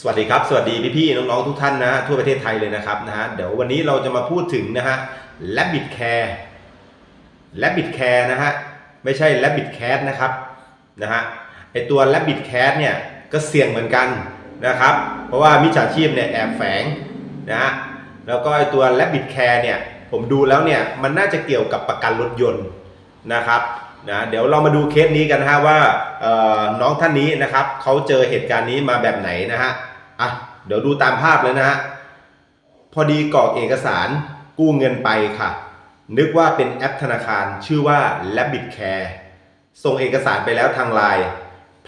สวัสดีครับ สวัสดีพี่ๆน้องๆทุกท่านนะทั่วประเทศไทยเลยนะครับนะฮะเดี๋ยววันนี้เราจะมาพูดถึงนะฮะ Rabbit Care Rabbit Care นะฮะไม่ใช่ Rabbit Cat นะครับนะฮะไอตัว Rabbit Cat เนี่ยก็เสี่ยงเหมือนกันนะครับ เพราะว่ามิจฉาชีพเนี่ยแอบแฝงนะฮะแล้วก็ไอตัว Rabbit Care เนี่ยผมดูแล้วเนี่ยมันน่าจะเกี่ยวกับประกันรถยนต์นะครับ นะเดี๋ยวเรามาดูเคสนี้กันนะฮะว่าน้องท่านนี้นะครับเขาเจอเหตุการณ์นี้มาแบบไหนนะฮะอะเดี๋ยวดูตามภาพเลยนะฮะพอดีกรอกเอกสารกู้เงินไปค่ะ นึกว่าเป็นแอปธนาคารชื่อว่า Rabbit Care ส่งเอกสารไปแล้วทางไลน์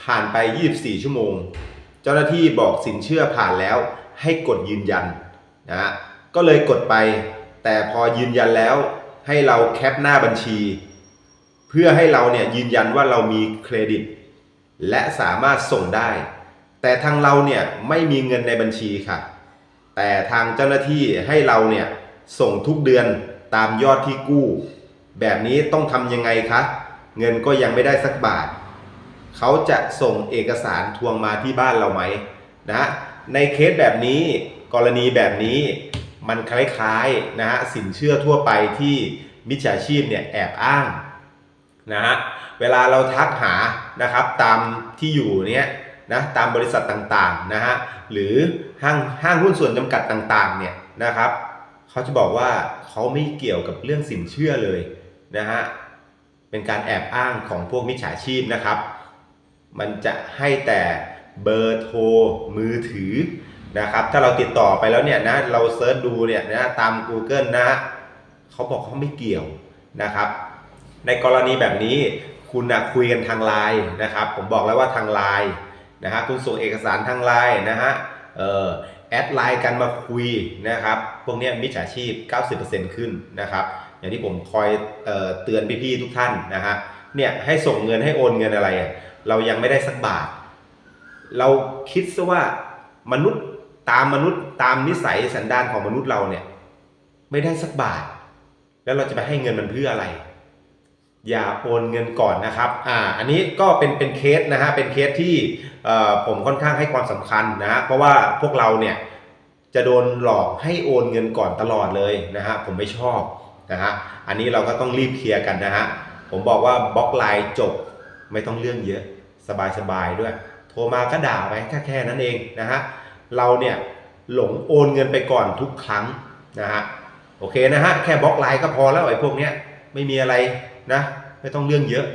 ผ่านไป 24 ชั่วโมง เจ้าหน้าที่บอกสินเชื่อผ่านแล้ว ให้กดยืนยันนะฮะก็เลยกดไป แต่พอยืนยันแล้วให้เราแคปหน้าบัญชี เพื่อให้เราเนี่ยยืนยันว่าเรามีเครดิต และสามารถส่งได้ แต่ทางเราเนี่ยไม่มีเงินในบัญชีค่ะ แต่ทางเจ้าหน้าที่ให้เราเนี่ยส่งทุกเดือนตามยอดที่กู้ แบบนี้ต้องทำยังไงคะ เงินก็ยังไม่ได้สักบาท เขาจะส่งเอกสารทวงมาที่บ้านเราไหมนะในเคสแบบนี้กรณีแบบนี้มันคล้ายๆนะฮะสินเชื่อทั่วไปที่มิจฉาชีพเนี่ยแอบอ้าง นะฮะเวลาเราทักหานะครับตามที่อยู่เนี้ยนะตามบริษัทต่างๆนะฮะหรือห้างห้างหุ้นส่วนจำกัดต่างๆเนี่ยนะครับเขาจะบอกว่าเขาไม่เกี่ยวกับเรื่องสินเชื่อเลยนะฮะเป็นการแอบอ้างของพวกมิจฉาชีพนะครับ มันจะให้แต่เบอร์โทรมือถือนะครับ ถ้าเราติดต่อไปแล้วเนี่ยนะเราเซิร์ชดูเนี่ยนะตาม Google นะฮะเขาบอกเขาไม่เกี่ยวนะครับ ในกรณีแบบนี้คุณนะคุยกันทางไลน์นะครับ ผมบอกแล้วว่าทางไลน์นะฮะคุณส่งเอกสารทางไลน์นะฮะเอ่อแอดไลน์กันมาคุยนะครับพวกนี้มิจฉาชีพ 90%ขึ้นนะครับ อย่างที่ผมคอยเออเตือนพี่ๆทุกท่านนะฮะเนี่ยให้ส่งเงินให้โอนเงินอะไร เรายังไม่ได้สักบาท เราคิดซะว่ามนุษย์ตามมนุษย์ตามนิสัยสันดานของมนุษย์เราเนี่ยไม่ได้สักบาท แล้วเราจะไปให้เงินมันเพื่ออะไร อย่าโอนเงินก่อนนะครับ อ่า อันนี้ก็เป็นเป็นเคสนะฮะ เป็นเคสที่เอ่อผมค่อนข้างให้ความสำคัญนะฮะ เพราะว่าพวกเราเนี่ยจะโดนหลอกให้โอนเงินก่อนตลอดเลยนะฮะ ผมไม่ชอบนะฮะ อันนี้เราก็ต้องรีบเคลียร์กันนะฮะ ผมบอกว่าบล็อกไลน์จบไม่ต้องเรื่องเยอะสบายๆด้วย โทรมาก็ด่าไปแค่แค่นั้นเองนะฮะ เราเนี่ยหลงโอนเงินไปก่อนทุกครั้งนะฮะ โอเคนะฮะ แค่บล็อกไลน์ก็พอแล้วไอ้พวกเนี้ยไม่มีอะไร นะไม่ต้องเรื่องเยอะ